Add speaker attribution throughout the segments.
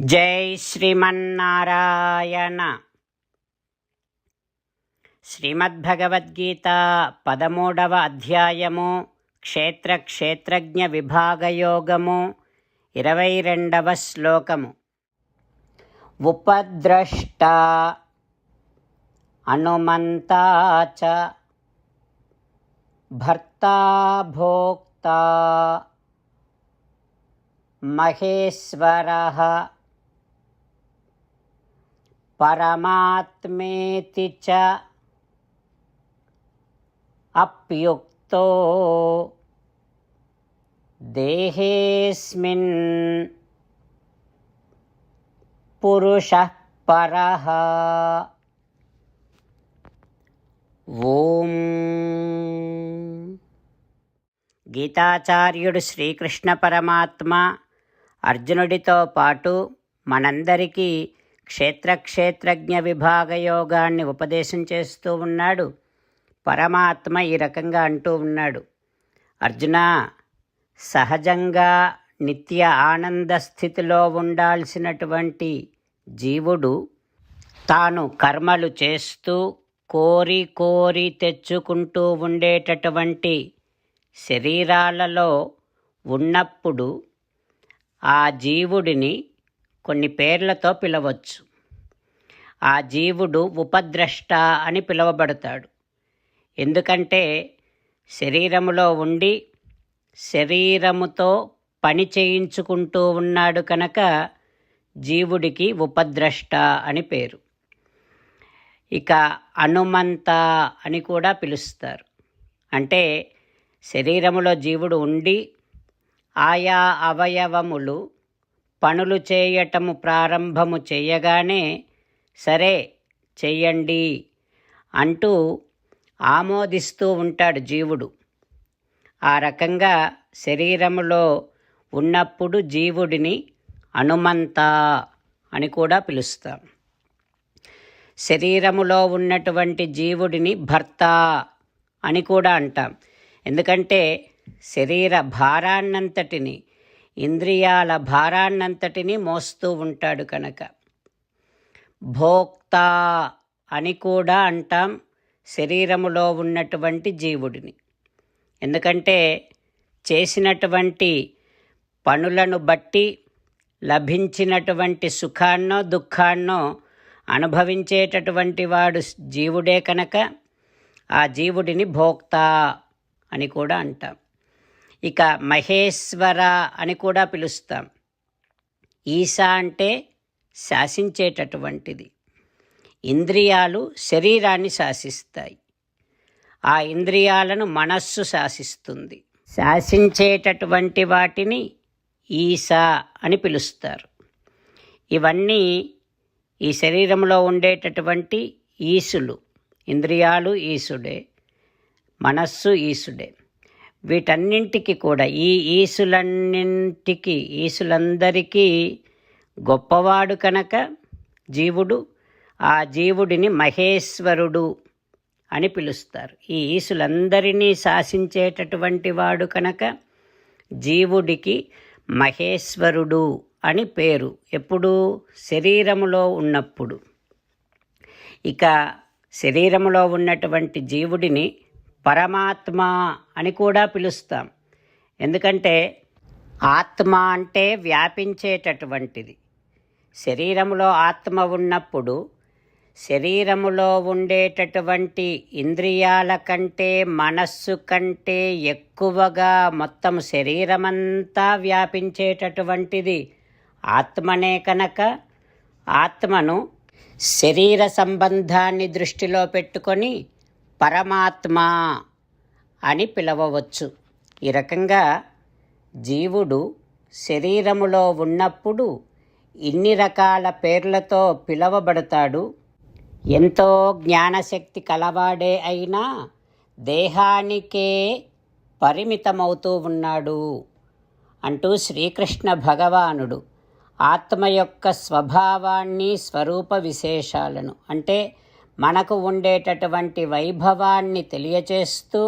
Speaker 1: జై శ్రీమన్నారాయణ. శ్రీమద్భగవద్గీత పదమూడవ అధ్యాయము క్షేత్ర క్షేత్రజ్ఞ విభాగయోగము ఇరవై రెండవ శ్లోకము. ఉపద్రష్ట అనుమంతా చ భర్తా భోక్తా మహేశ్వరः परमात्मेति च अप्युक्तो देहेऽस्मिन् पुरुषः परः ॐ గీతాచార్యుడు శ్రీకృష్ణ పరమాత్మ అర్జునుడితో పాటు మనందరికీ క్షేత్ర క్షేత్రజ్ఞ విభాగ యోగాన్ని ఉపదేశం చేస్తూ ఉన్నాడు. పరమాత్మ ఈ రకంగా అంటూ ఉన్నాడు. అర్జున సహజంగా నిత్య ఆనంద స్థితిలో ఉండాల్సినటువంటి జీవుడు తాను కర్మలు చేస్తూ కోరి కోరి తెచ్చుకుంటూ ఉండేటటువంటి శరీరాలలో ఉన్నప్పుడు ఆ జీవుడిని కొన్ని పేర్లతో పిలవచ్చు. ఆ జీవుడు ఉపద్రష్ట అని పిలువబడతాడు. ఎందుకంటే శరీరములో ఉండి శరీరముతో పని చేయించుకుంటూ ఉన్నాడు కనుక జీవుడికి ఉపద్రష్ట అని పేరు. ఇక అనుమంత అని కూడా పిలుస్తారు. అంటే శరీరములో జీవుడు ఉండి ఆయా అవయవములు పనులు చేయటము ప్రారంభము చేయగానే సరే చెయ్యండి అంటూ ఆమోదిస్తూ ఉంటాడు జీవుడు. ఆ రకంగా శరీరములో ఉన్నప్పుడు జీవుడిని అనుమంత అని కూడా పిలుస్తాం. శరీరములో ఉన్నటువంటి జీవుడిని భర్త అని కూడా అంటాం. ఎందుకంటే శరీర భారాన్నంతటిని ఇంద్రియాల భారాన్నంతటిని మోస్తూ ఉంటాడు కనుక. భోక్త అని కూడా అంటాం శరీరములో ఉన్నటువంటి జీవుడిని. ఎందుకంటే చేసినటువంటి పనులను బట్టి లభించినటువంటి సుఖాన్నో దుఃఖాన్నో అనుభవించేటటువంటి వాడు జీవుడే కనుక ఆ జీవుడిని భోక్త అని కూడా అంటాం. ఇక మహేశ్వర అని కూడా పిలుస్తాం. ఈశా అంటే శాసించేటటువంటిది. ఇంద్రియాలు శరీరాన్ని శాసిస్తాయి. ఆ ఇంద్రియాలను మనస్సు శాసిస్తుంది. శాసించేటటువంటి వాటిని ఈశా అని పిలుస్తారు. ఇవన్నీ ఈ శరీరంలో ఉండేటటువంటి ఈసులు ఇంద్రియాలు ఈసుడే మనస్సు ఈసుడే వీటన్నింటికి కూడా ఈ ఈసులన్నింటికి ఈసులందరికీ గొప్పవాడు కనుక జీవుడు ఆ జీవుడిని మహేశ్వరుడు అని పిలుస్తారు. ఈ ఈసులందరినీ శాసించేటటువంటి వాడు కనుక జీవుడికి మహేశ్వరుడు అని పేరు. ఎప్పుడు శరీరములో ఉన్నప్పుడు. ఇక శరీరములో ఉన్నటువంటి జీవుడిని పరమాత్మ అని కూడా పిలుస్తాం. ఎందుకంటే ఆత్మ అంటే వ్యాపించేటటువంటిది. శరీరములో ఆత్మ ఉన్నప్పుడు శరీరములో ఉండేటటువంటి ఇంద్రియాల కంటే మనస్సు కంటే ఎక్కువగా మొత్తం శరీరమంతా వ్యాపించేటటువంటిది ఆత్మనే కనుక. ఆత్మను శరీర సంబంధాన్ని దృష్టిలో పెట్టుకొని పరమాత్మ అని పిలవవచ్చు. ఈ రకంగా జీవుడు శరీరములో ఉన్నప్పుడు ఇన్ని రకాల పేర్లతో పిలవబడతాడు. ఎంతో జ్ఞానశక్తి కలవాడే అయినా దేహానికే పరిమితమవుతూ ఉన్నాడు అంటూ శ్రీకృష్ణ భగవానుడు ఆత్మ యొక్క స్వభావాన్ని స్వరూప విశేషాలను అంటే మనకు ఉండేటటువంటి వైభవాన్ని తెలియచేస్తూ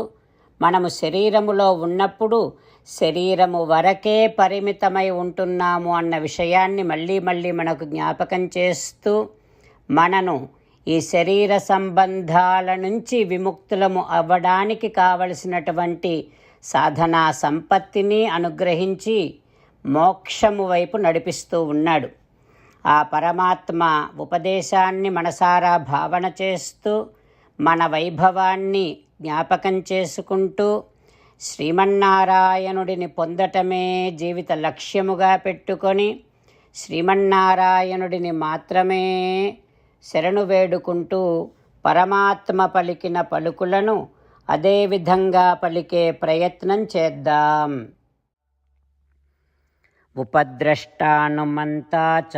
Speaker 1: మనము శరీరములో ఉన్నప్పుడు శరీరము వరకే పరిమితమై ఉంటున్నాము అన్న విషయాన్ని మళ్ళీ మళ్ళీ మనకు జ్ఞాపకం చేస్తూ మనను ఈ శరీర సంబంధాల నుంచి విముక్తులము అవ్వడానికి కావలసినటువంటి సాధనా సంపత్తిని అనుగ్రహించి మోక్షము వైపు నడిపిస్తూ ఉన్నాడు. ఆ పరమాత్మ ఉపదేశాన్ని మనసారా భావన చేస్తూ మన వైభవాన్ని జ్ఞాపకం చేసుకుంటూ శ్రీమన్నారాయణుడిని పొందటమే జీవిత లక్ష్యముగా పెట్టుకొని శ్రీమన్నారాయణుడిని మాత్రమే శరణు వేడుకుంటూ పరమాత్మ పలికిన పలుకులను అదేవిధంగా పలికే ప్రయత్నం చేద్దాం. ఉపద్రష్టానుమంతా చ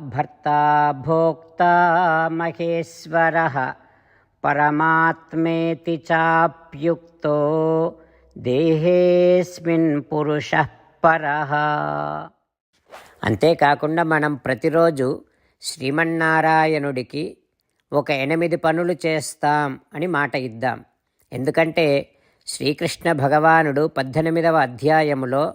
Speaker 1: భర్తా భోక్తా మహేశ్వర పరమాత్మేతి చాప్యుక్తో దేహేస్మిన్ పురుష పర. అంతేకాకుండా మనం ప్రతిరోజు శ్రీమన్నారాయణుడికి ఒక ఎనిమిది పనులు చేస్తాం అని మాట ఇద్దాం. ఎందుకంటే శ్రీకృష్ణ భగవానుడు పద్దెనిమిదవ అధ్యాయములో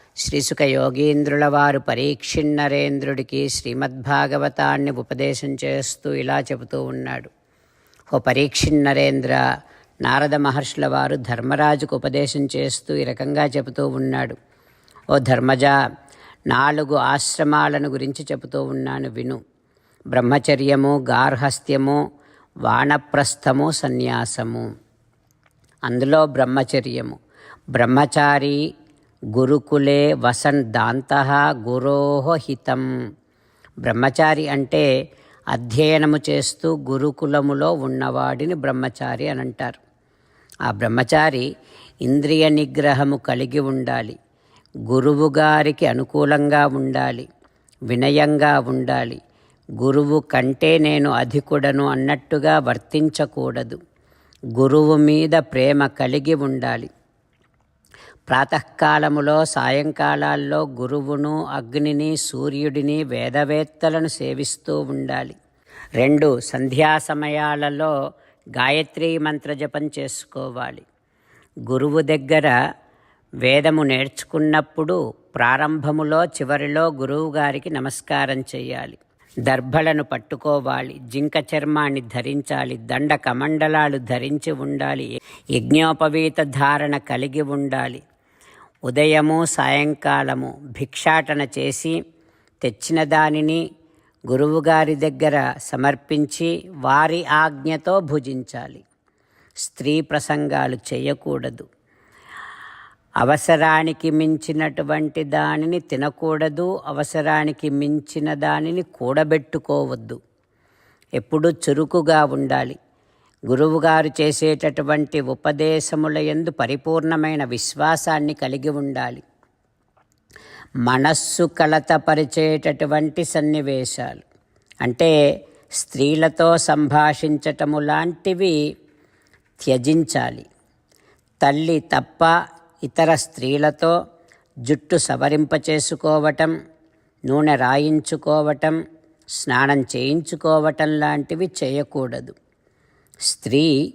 Speaker 1: శ్రీసుక యోగీంద్రుల వారు పరీక్షిన్నరేంద్రుడికి శ్రీమద్భాగవతాన్ని ఉపదేశం చేస్తూ ఇలా చెబుతూ ఉన్నాడు. ఓ పరీక్షిన్నరేంద్ర నారద మహర్షుల వారు ధర్మరాజుకు ఉపదేశం చేస్తూ ఈ రకంగా చెబుతూ ఉన్నాడు. ఓ ధర్మజ నాలుగు ఆశ్రమాలను గురించి చెబుతూ ఉన్నాను విను. బ్రహ్మచర్యము గార్హస్థ్యము వానప్రస్థము సన్యాసము. అందులో బ్రహ్మచర్యము. బ్రహ్మచారి గురుకులే వసన్ దాంత గురోహ హితం. బ్రహ్మచారి అంటే అధ్యయనము చేస్తూ గురుకులములో ఉన్నవాడిని బ్రహ్మచారి అని అంటారు. ఆ బ్రహ్మచారి ఇంద్రియ నిగ్రహము కలిగి ఉండాలి. గురువు గారికి అనుకూలంగా ఉండాలి. వినయంగా ఉండాలి. గురువు కంటే నేను అధికుడను అన్నట్టుగా వర్తించకూడదు. గురువు మీద ప్రేమ కలిగి ఉండాలి. ప్రాతకాలములో సాయంకాలాల్లో గురువును అగ్నిని సూర్యుడిని వేదవేత్తలను సేవిస్తూ ఉండాలి. రెండు సంధ్యా సమయాలలో గాయత్రీ మంత్ర జపం చేసుకోవాలి. గురువు దగ్గర వేదము నేర్చుకున్నప్పుడు ప్రారంభములో చివరిలో గురువు గారికి నమస్కారం చేయాలి. దర్భలను పట్టుకోవాలి జింక చర్మాన్ని ధరించాలి దండ కమండలాలు ధరించి ఉండాలి యజ్ఞోపవీత ధారణ కలిగి ఉండాలి. ఉదయము సాయంకాలము భిక్షాటన చేసి తెచ్చిన దానిని గురువుగారి దగ్గర సమర్పించి వారి ఆజ్ఞతో భుజించాలి. స్త్రీ ప్రసంగాలు చేయకూడదు. అవసరానికి మించినటువంటి దానిని తినకూడదు అవసరానికి మించిన దానిని కూడబెట్టుకోవద్దు. ఎప్పుడూ చురుకుగా ఉండాలి. గురువుగారు చేసేటటువంటి ఉపదేశముల ఎందు పరిపూర్ణమైన విశ్వాసాన్ని కలిగి ఉండాలి. మనస్సు కలతపరిచేటటువంటి సన్నివేశాలు. అంటే స్త్రీలతో సంభాషించటము లాంటివి త్యజించాలి. తల్లి తప్ప ఇతర స్త్రీలతో జుట్టు సవరింపచేసుకోవటం నూనె రాయించుకోవటం స్నానం చేయించుకోవటం లాంటివి చేయకూడదు. స్త్రీ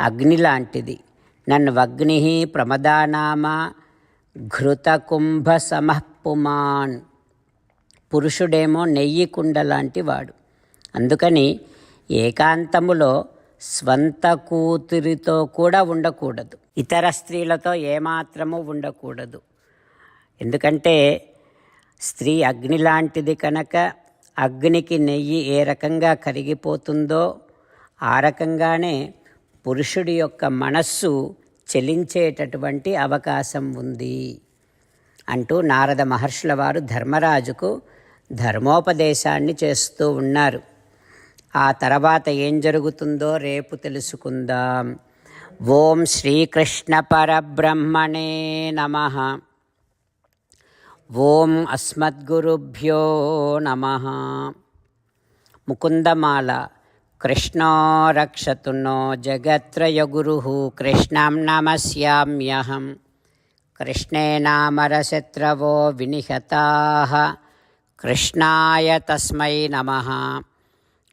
Speaker 1: అగ్ని లాంటిది. నన్ను అగ్ని ప్రమదానామ ఘృతకుంభ సమఃపుమాన్. పురుషుడేమో నెయ్యి కుండ లాంటి వాడు. అందుకని ఏకాంతములో స్వంత కూతురితో కూడా ఉండకూడదు. ఇతర స్త్రీలతో ఏమాత్రము ఉండకూడదు. ఎందుకంటే స్త్రీ అగ్ని లాంటిది కనుక అగ్నికి నెయ్యి ఏ రకంగా కరిగిపోతుందో ఆ రకంగానే పురుషుడి యొక్క మనస్సు చెలించేటటువంటి అవకాశం ఉంది అంటూ నారద మహర్షుల వారు ధర్మరాజుకు ధర్మోపదేశాన్ని చేస్తూ ఉన్నారు. ఆ తర్వాత ఏం జరుగుతుందో రేపు తెలుసుకుందాం. ఓం శ్రీకృష్ణ పరబ్రహ్మణే నమ. ఓం అస్మద్గురుభ్యో నమ. ముకుందమాల కృష్ణో రక్షతు నో జగత్రయగురు. కృష్ణం నమస్యామ్యహం. కృష్ణే నామరశత్రవో వినిహతా. కృష్ణాయ తస్మై నమ.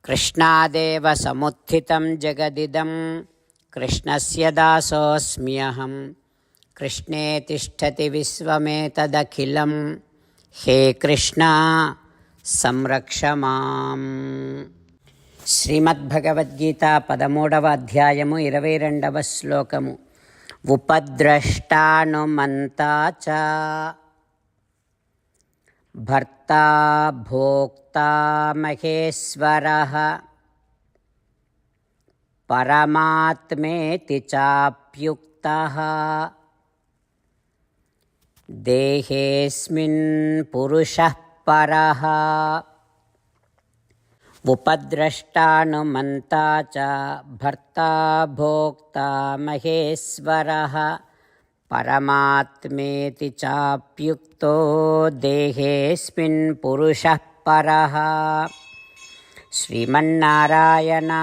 Speaker 1: కృష్ణాదేవ సముత్థితం జగదిదం. కృష్ణస్య దాసోऽస్మ్యహం కృష్ణే తిష్టతి విశ్వమేతదఖిలం. హే కృష్ణ సంరక్ష మాం. శ్రీమద్భగవద్గీత పదమూడవ అధ్యాయము ఇరవై రెండవ శ్లోకము. ఉపద్రష్టానుమంతా చ. భర్తా భోక్తా మహేశ్వరः. परमात्मेति चाप्युक्तः देहेऽस्मिन् पुरुषः परः उपद्रष्टानुमन्ता च भर्ता भोक्ता महेश्वरः परमात्मेति चाप्युक्तो देहेऽस्मिन् पुरुषः परः श्रीमन्नारायणा